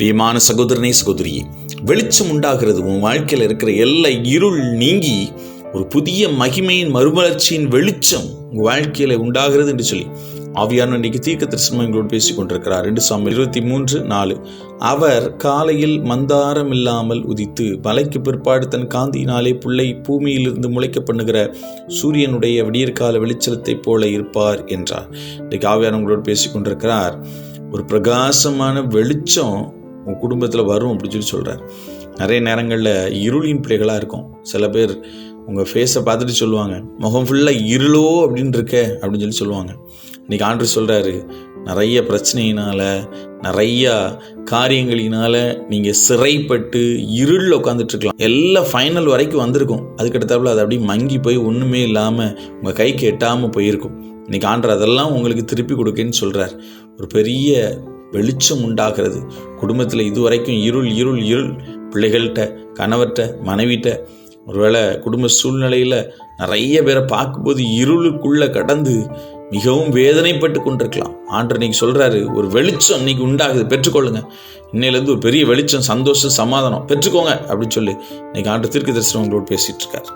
பிரியமான சகோதரனே சகோதரியே வெளிச்சம் உண்டாகிறது. உன் வாழ்க்கையில் இருக்கிற எல்லா இருள் நீங்கி ஒரு புதிய மகிமையின் மறுமலர்ச்சியின் வெளிச்சம் உங்கள் வாழ்க்கையில் உண்டாகிறது என்று சொல்லி ஆவியான இன்றைக்கு தீர்க்க தரிசனம் எங்களோடு பேசிக் கொண்டிருக்கிறார். ரெண்டு சாமி இருபத்தி மூன்று நாலு. அவர் காலையில் மந்தாரம் இல்லாமல் உதித்து மலைக்கு பிற்பாடு தன் காந்தியினாலே புள்ளை பூமியிலிருந்து முளைக்க பண்ணுகிற சூரியனுடைய விடியற்கால வெளிச்சலத்தைப் போல இருப்பார் என்றார். இன்றைக்கு ஆவியான உங்களோடு பேசிக் கொண்டிருக்கிறார். ஒரு பிரகாசமான வெளிச்சம் உன் குடும்பத்தில் வரும் அப்படின்னு சொல்லி சொல்கிறார் நிறைய நேரங்களில் இருளின் பிள்ளைகளாக இருக்கும். சில பேர் உங்கள் ஃபேஸை பார்த்துட்டு சொல்லுவாங்க முகம் ஃபுல்லாக இருளோ அப்படின்னு இருக்க அப்படின்னு சொல்லி சொல்லுவாங்க. இன்றைக்கி ஆண்டு சொல்கிறாரு நிறைய பிரச்சனையினால் நிறையா காரியங்களினால் நீங்கள் சிறைப்பட்டு இருளில் உட்காந்துட்ருக்கலாம் எல்லாம் ஃபைனல் வரைக்கும் வந்திருக்கும். அதுக்கடுத்தாப்புல அது அப்படியே மங்கி போய் ஒன்றுமே இல்லாமல் உங்கள் கைக்கு எட்டாமல் போயிருக்கும். இன்றைக்கி ஆண்டர் அதெல்லாம் உங்களுக்கு திருப்பி கொடுக்கேன்னு சொல்கிறார் ஒரு பெரிய வெளிச்சம் உண்டாகிறது. குடும்பத்தில் இதுவரைக்கும் இருள் இருள் இருள். பிள்ளைகள்கிட்ட கணவர்கிட்ட மனைவிட்ட ஒருவேளை குடும்ப சூழ்நிலையில் நிறைய பேரை பார்க்கும்போது இருளுக்குள்ளே கடந்து மிகவும் வேதனைப்பட்டு கொண்டிருக்கலாம். ஆண்டு இன்னைக்கு சொல்கிறாரு ஒரு வெளிச்சம் இன்னைக்கு உண்டாகுது. பெற்றுக்கொள்ளுங்க. இன்னையிலேருந்து ஒரு பெரிய வெளிச்சம் சந்தோஷம் சமாதானம். பெற்றுக்கோங்க அப்படின்னு சொல்லி இன்னைக்கு ஆண்டு தீர்க்க தரிசனம் உங்களோடு பேசிகிட்டு இருக்கார்.